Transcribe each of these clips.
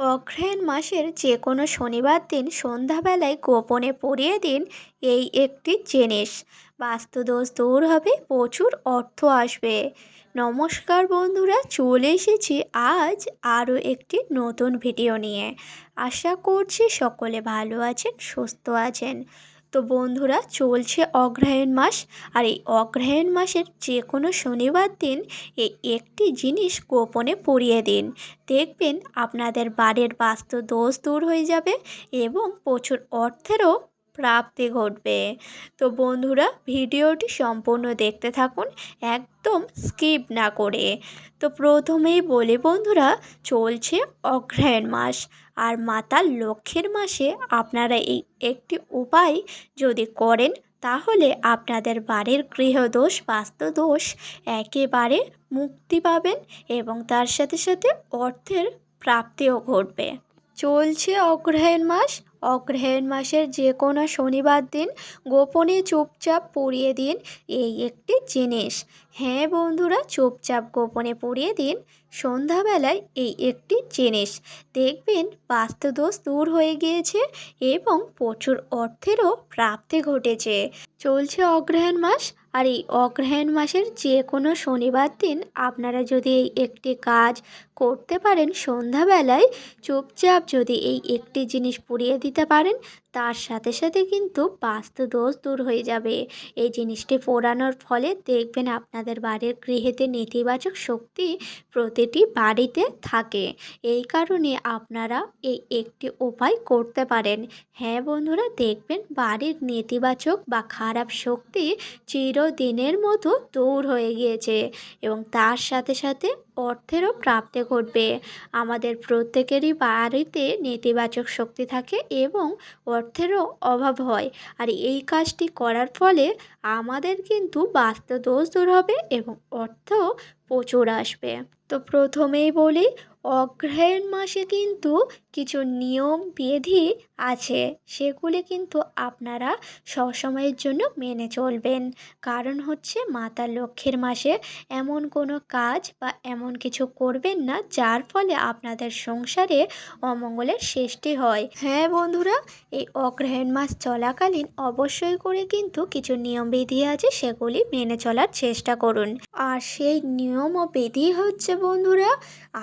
অগ্রহায়ণ মাসের যে কোনো শনিবার দিন সন্ধ্যাবেলায় গোপনে পরিয়ে দিন এই একটি জিনিস। বাস্তুদোষ দূর হবে, প্রচুর অর্থ আসবে। নমস্কার বন্ধুরা, চলে এসেছি আজ আরও একটি নতুন ভিডিও নিয়ে। আশা করছি সকলে ভালো আছেন, সুস্থ আছেন। তো বন্ধুরা, চলছে অগ্রহায়ণ মাস। আর এই অগ্রহায়ণ মাসের যে কোনো শনিবার দিন এই একটি জিনিস গোপনে পরিয়ে দিন। দেখবেন আপনাদের বাড়ির বাস্তু দোষ দূর হয়ে যাবে এবং প্রচুর অর্থেরও প্রাপ্তি ঘটবে। তো বন্ধুরা, ভিডিওটি সম্পূর্ণ দেখতে থাকুন, একদম স্কিপ না করে। তো প্রথমেই বলি বন্ধুরা, চলছে অগ্রহায়ণ মাস। আর মাতা লক্ষ্মীর মাসে আপনারা এই একটি উপায় যদি করেন, তাহলে আপনাদের বাড়ির গৃহদোষ, বাস্তুদোষ একেবারে মুক্তি পাবেন এবং তার সাথে সাথে অর্থের প্রাপ্তিও ঘটবে। চলছে অগ্রহায়ণ মাস। অগ্রহায়ণ মাসের যে কোনো শনিবার দিন গোপনে চুপচাপ পরিয়ে দিন এই একটি জিনিস। হ্যাঁ বন্ধুরা, চুপচাপ গোপনে পরিয়ে দিন। সন্ধ্যাবেলায় এই একটি জিনিস। দেখবেন বাস্তুদোষ দূর হয়ে গিয়েছে এবং প্রচুর অর্থেরও প্রাপ্তি ঘটেছে। চলছে অগ্রহায়ণ মাস আর এই অগ্রহায়ণ মাসের যে কোনো শনিবার দিন আপনারা যদি এই একটি কাজ করতে পারেন সন্ধ্যাবেলায়, চুপচাপ যদি এই একটি জিনিস পুড়িয়ে দিতে পারেন, তার সাথে সাথে কিন্তু বাস্তু দোষ দূর হয়ে যাবে। এই জিনিসটি পোড়ানোর ফলে দেখবেন আপনাদের বাড়ির গৃহেতে নেতিবাচক শক্তি প্রতিটি বাড়িতে থাকে। এই কারণে আপনারা এই একটি উপায় করতে পারেন। হ্যাঁ বন্ধুরা, দেখবেন বাড়ির নেতিবাচক বা খারাপ শক্তি চিরদিনের মতো দূর হয়ে গিয়েছে এবং তার সাথে সাথে অর্থেরও প্রাপ্তি ঘটবে। আমাদের প্রত্যেকেরই বাড়িতে নেতিবাচক শক্তি থাকে এবং অর্থেরও অভাব হয়। আর এই কাজটি করার ফলে আমাদের কিন্তু বাস্তু দোষ দূর হবে এবং অর্থ প্রচুর আসবে। তো প্রথমেই বলি, অগ্রহায়ণ মাসে কিন্তু কিছু নিয়ম, বিধি আছে। সেগুলি কিন্তু আপনারা সবসময়ের জন্য মেনে চলবেন। কারণ হচ্ছে মাতা লক্ষ্মীর মাসে এমন কোনো কাজ বা এমন কিছু করবেন না, যার ফলে আপনাদের সংসারে অমঙ্গলের সৃষ্টি হয়। হ্যাঁ বন্ধুরা, এই অগ্রহায়ণ মাস চলাকালীন অবশ্যই করে কিন্তু কিছু নিয়ম, বিধি আছে, সেগুলি মেনে চলার চেষ্টা করুন। আর সেই নিয়ম ও বিধি হচ্ছে বন্ধুরা।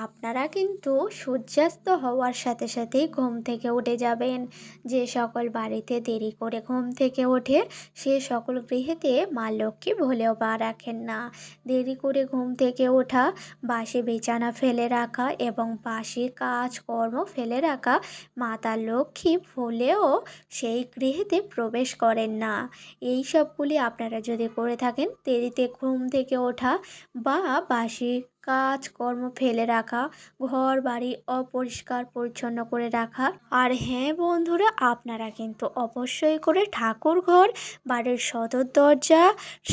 আপনারা কিন্তু সূর্যাস্ত হওয়ার সাথে সাথেই ঘুম থেকে উঠে যাবেন। যে সকল বাড়িতে দেরি করে ঘুম থেকে ওঠে, সে সকল গৃহেতে মা লক্ষ্মী ভুলেও পা রাখেন না। দেরি করে ঘুম থেকে ওঠা, বাসে বিছানা ফেলে রাখা এবং বাসি কাজকর্ম ফেলে রাখা মাতা লক্ষ্মী ভুলেও সেই গৃহেতে প্রবেশ করেন না। এই সবগুলি আপনারা যদি করে থাকেন, দেরিতে ঘুম থেকে ওঠা বা বাসি কাজকর্ম ফেলে রাখা ঘর বাড়ি অপরিষ্কার পরিচ্ছন্ন করে রাখা। আর হ্যাঁ বন্ধুরা, আপনারা কিন্তু অবশ্যই করে ঠাকুর ঘর, বাড়ির সদর দরজা,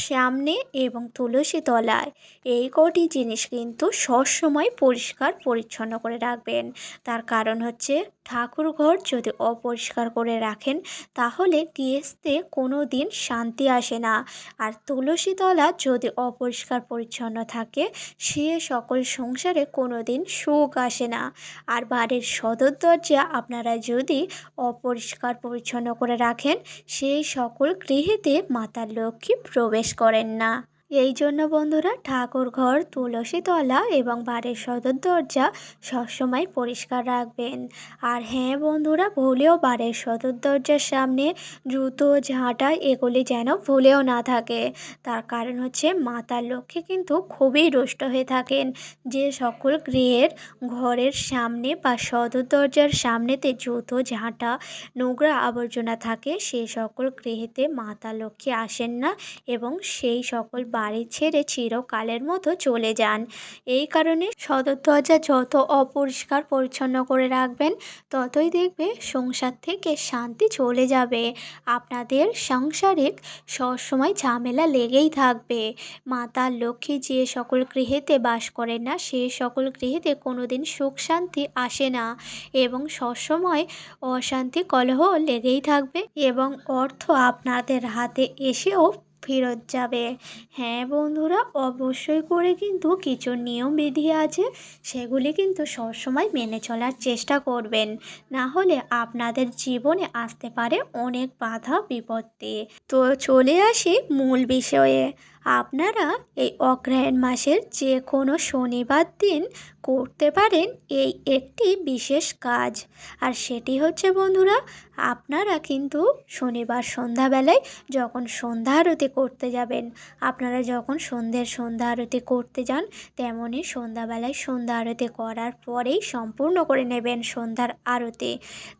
সামনে এবং তুলসী তলায় এই কটি জিনিস কিন্তু সবসময় পরিষ্কার পরিচ্ছন্ন করে রাখবেন। তার কারণ হচ্ছে ঠাকুর ঘর যদি অপরিষ্কার করে রাখেন, তাহলে গৃহস্থে কোনো দিন শান্তি আসে না। আর তুলসী তলা যদি অপরিষ্কার পরিচ্ছন্ন থাকে, সে সকল সংসারে কোনো দিন সুখ আসে না। আর বাড়ির সদর দরজা আপনারা যদি অপরিষ্কার পরিচ্ছন্ন করে রাখেন, সেই সকল গৃহেতে মাতা লক্ষ্মী প্রবেশ করেন না। এই জন্য বন্ধুরা ঠাকুর ঘর, তুলসী তলা এবং বাড়ির সদর দরজা সবসময় পরিষ্কার রাখবেন। আর হ্যাঁ বন্ধুরা, ভুলেও বাড়ির সদর দরজার সামনে জুতো, ঝাঁটা এগুলি যেন ভুলেও না থাকে। তার কারণ হচ্ছে মাতার লক্ষ্মী কিন্তু খুবই রুষ্ট হয়ে থাকেন। যে সকল গৃহের ঘরের সামনে বা সদর দরজার সামনেতে জুতো, ঝাঁটা, নোংরা আবর্জনা থাকে সেই সকল গৃহেতে মাতা লক্ষ্মী আসেন না এবং সেই সকল বাড়ি ছেড়ে চিরকালের মতো চলে যান। এই কারণে সদর দরজা যত অপরিষ্কার পরিচ্ছন্ন করে রাখবেন, ততই দেখবে সংসার থেকে শান্তি চলে যাবে। আপনাদের সাংসারিক সবসময় ঝামেলা লেগেই থাকবে। মাতা লক্ষ্মী যে সকল গৃহেতে বাস করেন না, সে সকল গৃহেতে কোনো দিন সুখ শান্তি আসে না এবং সবসময় অশান্তি কলহ লেগেই থাকবে এবং অর্থ আপনাদের হাতে এসেও ফেরত যাবে। হ্যাঁ বন্ধুরা, অবশ্যই করে কিন্তু কিছু নিয়ম বিধি আছে, সেগুলি কিন্তু সবসময় মেনে চলার চেষ্টা করবেন। না হলে আপনাদের জীবনে আসতে পারে অনেক বাধা বিপত্তি। তো চলে আসি মূল বিষয়ে। আপনারা এই অগ্রহায়ণ মাসের যে কোনো শনিবার দিন করতে পারেন এই একটি বিশেষ কাজ। আর সেটি হচ্ছে বন্ধুরা, আপনারা কিন্তু শনিবার সন্ধ্যাবেলায় যখন সন্ধ্যা আরতি করতে যাবেন, আপনারা যখন সন্ধ্যের সন্ধ্যা আরতি করতে যান তেমনই সন্ধ্যাবেলায় সন্ধ্যা আরতি করার পরেই সম্পূর্ণ করে নেবেন সন্ধ্যার আরতি।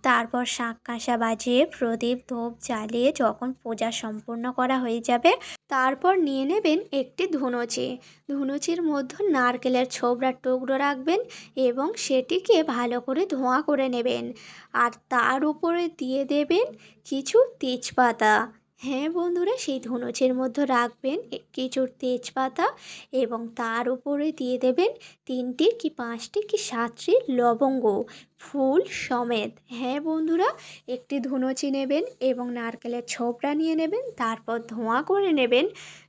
তারপর শাঁখ কাঁসা বাজিয়ে প্রদীপ ধূপ জ্বালিয়ে যখন পূজা সম্পূর্ণ করা হয়ে যাবে, তারপর নিয়ে নেবেন একটি ধুনুচি। ধুনুচির মধ্যে নারকেলের ছোবড়ার টুকরো রাখবেন এবং সেটিকে ভালো করে ধোঁয়া করে নেবেন। আর তার উপরে দিয়ে দেবেন কিছু তেজপাতা। হ্যাঁ বন্ধুরা, সেই ধুনুচের মধ্যে রাখবেন কিছু তেজপাতা এবং তার উপরে দিয়ে দেবেন তিনটি কি পাঁচটি কি সাতটি লবঙ্গ, ফুল সমেত। হ্যাঁ বন্ধুরা, একটি ধুনুচি নেবেন এবং নারকেলের ছোবড়া নিয়ে নেবেন, তারপর ধোঁয়া করে নেবেন।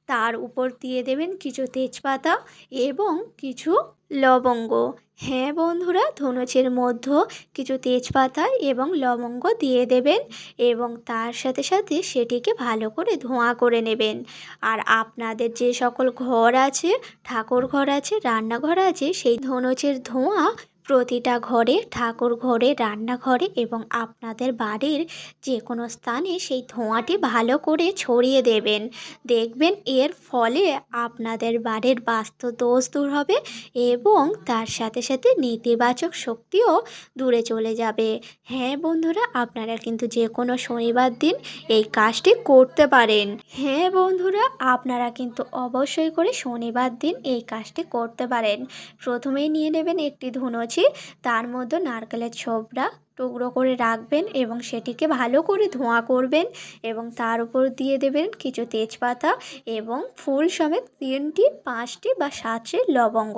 তার উপর দিয়ে দেবেন কিছু তেজপাতা এবং কিছু লবঙ্গ। হ্যাঁ বন্ধুরা, ধনুচের মধ্যে কিছু তেজপাতা এবং লবঙ্গ দিয়ে দেবেন এবং তার সাথে সাথে সেটিকে ভালো করে ধোঁয়া করে নেবেন। আর আপনাদের যে সকল ঘর আছে ঠাকুর ঘর আছে, রান্নাঘর আছে, সেই ধনুচের ধোঁয়া প্রতিটা ঘরে, ঠাকুর ঘরে, রান্নাঘরে এবং আপনাদের বাড়ির যে কোনো স্থানে সেই ধোঁয়াটি ভালো করে ছড়িয়ে দেবেন। দেখবেন এর ফলে আপনাদের বাড়ির বাস্তু দোষ দূর হবে এবং তার সাথে সাথে নেতিবাচক শক্তিও দূরে চলে যাবে। হ্যাঁ বন্ধুরা, আপনারা কিন্তু যে কোনো শনিবার দিন এই কাজটি করতে পারেন। হ্যাঁ বন্ধুরা, আপনারা কিন্তু অবশ্যই করে শনিবার দিন এই কাজটি করতে পারেন। প্রথমেই নিয়ে নেবেন একটি ধুনুচি তার মধ্যে নারকেলের ছোবড়া টুকরো করে রাখবেন এবং সেটিকে ভালো করে ধোঁয়া করবেন এবং তার উপর দিয়ে দেবেন কিছু তেজপাতা এবং ফুল সমেত তিনটি, পাঁচটি বা সাতটি লবঙ্গ।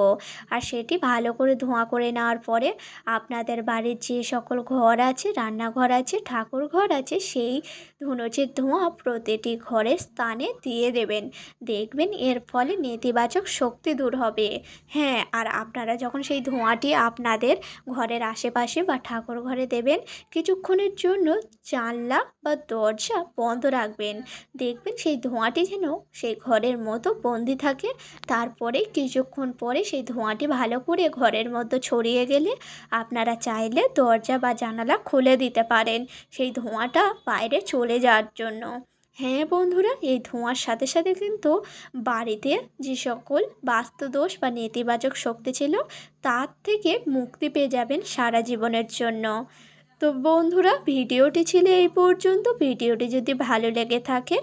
আর সেটি ভালো করে ধোঁয়া করে নেওয়ার পরে আপনাদের বাড়ির যে সকল ঘর আছে, রান্নাঘর আছে, ঠাকুর ঘর আছে, সেই ধুনুচের ধোঁয়া প্রতিটি ঘরের স্থানে দিয়ে দেবেন। দেখবেন এর ফলে নেতিবাচক শক্তি দূর হবে। হ্যাঁ আর আপনারা যখন সেই ধোঁয়াটি আপনাদের ঘরের আশেপাশে বা ঠাকুর ঘরে দেবেন। কিছুক্ষণের জন্য জানলা বা দরজা বন্ধ রাখবেন। দেখবেন সেই ধোঁয়াটি যেন সেই ঘরের মতো বন্দি থাকে। তারপরে কিছুক্ষণ পরে সেই ধোঁয়াটি ভালো করে ঘরের মতো ছড়িয়ে গেলে আপনারা চাইলে দরজা বা জানালা খুলে দিতে পারেন সেই ধোঁয়াটা বাইরে চলে যাওয়ার জন্য। হ্যাঁ বন্ধুরা, এই ধোঁয়ার সাথে সাথে কিন্তু বাড়িতে যে সকল বাস্তুদোষ বা নেতিবাচক শক্তি ছিল, তার থেকে মুক্তি পেয়ে যাবেন সারা জীবনের জন্য। তো বন্ধুরা, ভিডিওটি ছিল এই পর্যন্ত। ভিডিওটি যদি ভালো লেগে থাকে,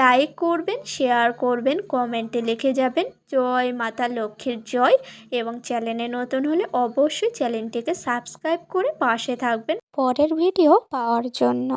লাইক করবেন, শেয়ার করবেন, কমেন্টে লিখে যাবেন, জয় মাতা লক্ষ্মীর জয় এবং চ্যানেলে নতুন হলে অবশ্যই চ্যানেলটিকে সাবস্ক্রাইব করে পাশে থাকবেন। পরের ভিডিও পাওয়ার জন্য।